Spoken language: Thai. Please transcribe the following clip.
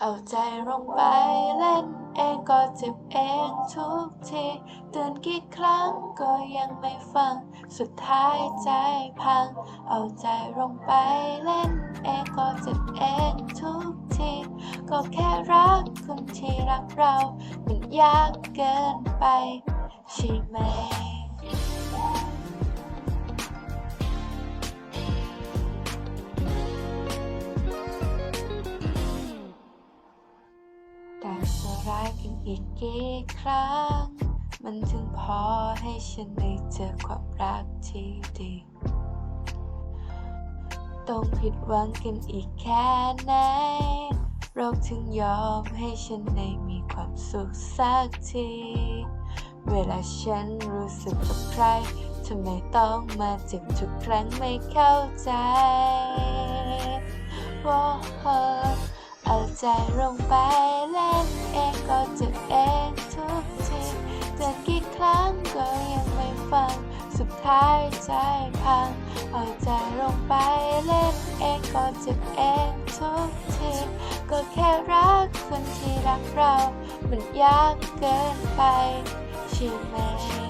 เอาใจลงไปเล่นเองก็เจ็บเองทุกทีเตือนกี่ครั้งก็ยังไม่ฟัง สุดท้ายใจพัง เอาใจลงไปเล่นเองก็เจ็บเองทุกที ก็แค่รักคนที่รักเรา มันยากเกินไปใช่ไหม ร้ายกันอีกกี่ครั้ง มันถึงพอให้ฉันได้เจอความรักที่ดี ต้องผิดหวังกันอีกแค่ไหนโรคถึงยอมให้ฉันได้มีความสุขสักที เวลาฉันรู้สึกกับใครทำไมต้องมาเจ็บทุกครั้งไม่เข้าใจว่าเอาใจลงไปเล่น ฟัง สุดท้ายใจพังเอาใจลงไปเล่นเองก็เจ็บเองทุกทีก็แค่รักคนที่รักเรา มันยากเกินไปใช่ไหม